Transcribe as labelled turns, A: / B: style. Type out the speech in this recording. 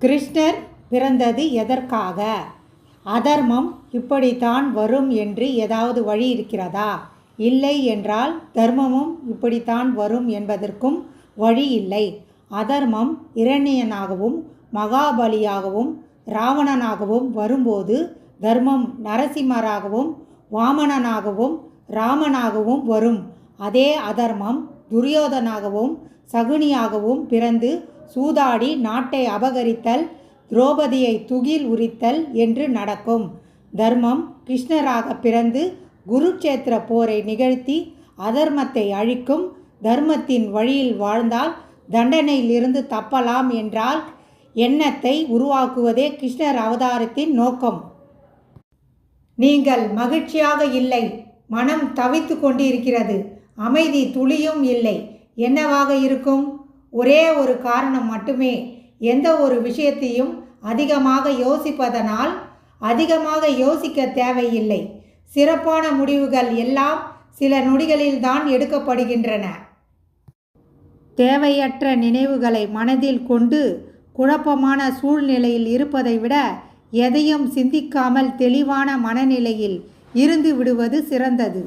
A: கிருஷ்ணர் பிறந்தது எதற்காக? அதர்மம் இப்படித்தான் வரும் என்று ஏதாவது வழி இருக்கிறதா? இல்லை என்றால் தர்மமும் இப்படித்தான் வரும் என்பதற்கும் வழி இல்லை. அதர்மம் இரணியனாகவும் மகாபலியாகவும் ராவணனாகவும் வரும்போது தர்மம் நரசிம்மராகவும் வாமணனாகவும் ராமனாகவும் வரும். அதே அதர்மம் துரியோதனாகவும் சகுனியாகவும் பிறந்து சூதாடி நாட்டை அபகரித்தல் திரௌபதியை துகில் உரித்தல் என்று நடக்கும். தர்மம் கிருஷ்ணராக பிறந்து குருட்சேத்திர போரை நிகழ்த்தி அதர்மத்தை அழிக்கும். தர்மத்தின் வழியில் வாழ்ந்தால் தண்டனையிலிருந்து தப்பலாம் என்றால் எண்ணத்தை உருவாக்குவதே கிருஷ்ணர் அவதாரத்தின் நோக்கம். நீங்கள் மகிழ்ச்சியாக இல்லை மனம் தவித்து கொண்டிருக்கிறது அமைதி துளியும் இல்லை. என்னவாக இருக்கும்? ஒரே ஒரு காரணம் மட்டுமே. எந்த ஒரு விஷயத்தையும் அதிகமாக யோசிப்பதனால் அதிகமாக யோசிக்க தேவையில்லை. சிறப்பான முடிவுகள் எல்லாம் சில நொடிகளில்தான் எடுக்கப்படுகின்றன. தேவையற்ற நினைவுகளை மனதில் கொண்டு குழப்பமான சூழ்நிலையில் இருப்பதை விட எதையும் சிந்திக்காமல் தெளிவான மனநிலையில் இருந்து விடுவது சிறந்தது.